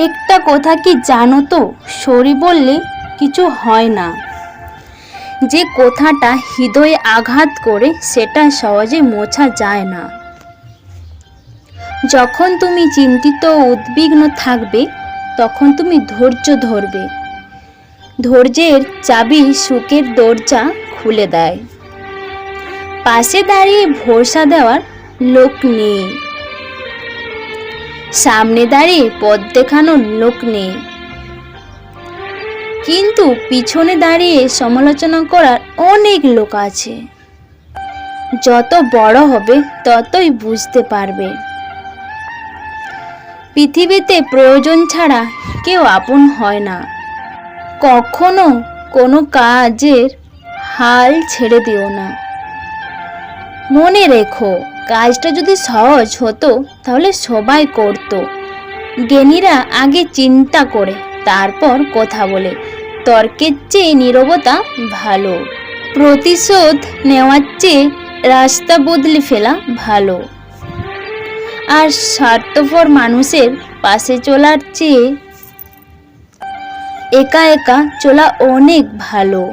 একটা কথা কি জানো তো? সরি বললে কিছু হয় না। যে কথাটা হৃদয়ে আঘাত করে, সেটা সহজে মোছা যায় না। যখন তুমি চিন্তিত ও উদ্বিগ্ন থাকবে, তখন তুমি ধৈর্য ধরবে। ধৈর্যের চাবি সুখের দরজা খুলে দেয়। পাশে দাঁড়িয়ে ভরসা দেওয়ার লোক নেই। সামনে দাঁড়িয়ে পথ দেখানোর লোক নেই। কিন্তু পিছনে দাঁড়িয়ে সমালোচনা করার অনেক লোক আছে। যত বড় হবে, ততই বুঝতে পারবে। পৃথিবীতে প্রয়োজন ছাড়া কেউ আপন হয় না। কখনো কোনো কাজের হাল ছেড়ে দিও না। মনে রেখো কাজটা যদি সহজ হতো, তাহলে সবাই করত। জ্ঞানীরা আগে চিন্তা করে, তারপর কথা বলে। তর্কের চেয়ে নীরবতা ভালো। প্রতিশোধ নেওয়ার চেয়ে রাস্তা বদলে ফেলা ভালো। আর স্বার্থপর মানুষের পাশে চলার চেয়ে একা একা চলা অনেক ভালো।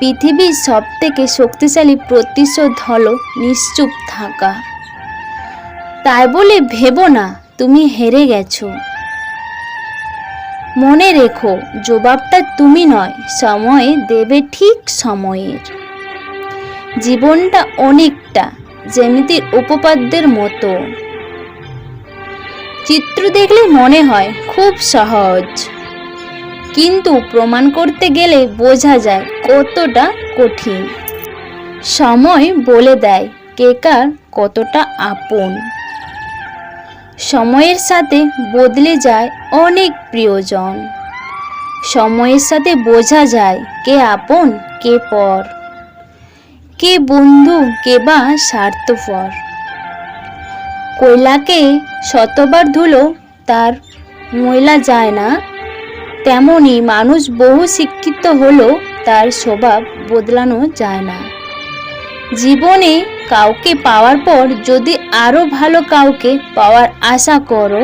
পৃথিবীর সব থেকে শক্তিশালী প্রতিশোধ হলো নিশ্চুপ থাকা। তাই বলে ভেবো না, তুমি হেরে গেছো। মনে রেখো, জবাবটা তুমি নয়, সময়ে দেবে ঠিক সময়ের। জীবনটা অনেকটা, জ্যামিতির উপপাদ্যের মতো। চিত্র দেখলে মনে হয় খুব সহজ। কিন্তু প্রমাণ করতে গেলে বোঝা যায় কতটা কঠিন। সময় বলে দেয় কে কার কতটা আপন। সময়ের সাথে বদলে যায় অনেক প্রিয়জন। সময়ের সাথে বোঝা যায় কে আপন, কে পর। কে বন্ধু, কে বা স্বার্থপর। কয়লাকে শতবার ধুলো, তার ময়লা যায় না। তেমনই মানুষ বহু শিক্ষিত হলেও তার স্বভাব বদলানো যায় না। জীবনে কাউকে পাওয়ার পর যদি আরও ভালো কাউকে পাওয়ার আশা করো,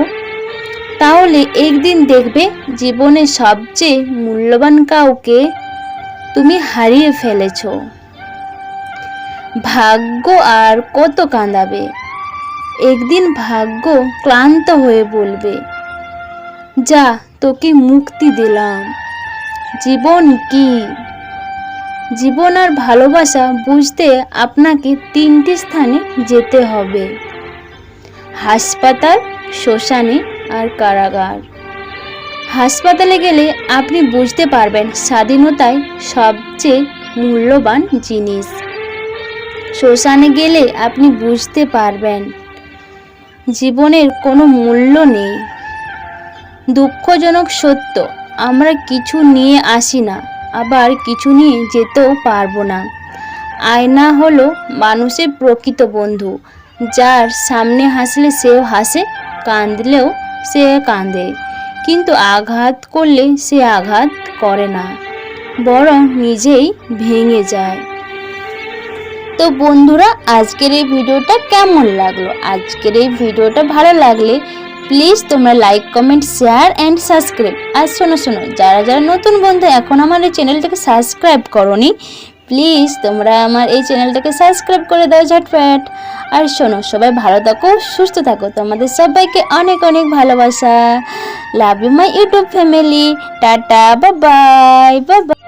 তাহলে একদিন দেখবে জীবনে সবচেয়ে মূল্যবান কাউকে তুমি হারিয়ে ফেলেছ। ভাগ্য আর কত কাঁদাবে? একদিন ভাগ্য ক্লান্ত হয়ে বলবে, যা তোকে মুক্তি দিলাম। জীবন কি? জীবন আর ভালোবাসা বুঝতে আপনাকে তিনটি স্থানে যেতে হবে। হাসপাতাল, শ্মশানে আর কারাগার। হাসপাতালে গেলে আপনি বুঝতে পারবেন স্বাধীনতায় সবচেয়ে মূল্যবান জিনিস। শ্মশানে গেলে আপনি বুঝতে পারবেন, জীবনের কোনো মূল্য নেই। দুঃখজনক সত্য, আমরা কিছু নিয়ে আসি না, আবার কিছু নিয়ে যেতেও পারব না। আয়না হলো মানুষের প্রকৃত বন্ধু, যার সামনে হাসলে সেও হাসে, কাঁদলেও সে কাঁদে, কিন্তু আঘাত করলে সে আঘাত করে না, বরং নিজেই ভেঙে যায়। তো বন্ধুরা, আজকের এই ভিডিওটা কেমন লাগল? আজকের এই ভিডিওটা ভালো লাগলে প্লিজ তোমরা like comment share and subscribe আর শোনো শোনো, যারা যারা নতুন বন্ধু, এখন আমার এই চ্যানেলটাকে সাবস্ক্রাইব করনি প্লিজ তোমরা আমার এই চ্যানেলটাকে সাবস্ক্রাইব করে দাও ঝটপট। আর শোনো, সবাই ভালো থাকো, সুস্থ থাকো। তোমাদের সবাইকে অনেক অনেক ভালোবাসা। Love you my YouTube family tata Babai bye bye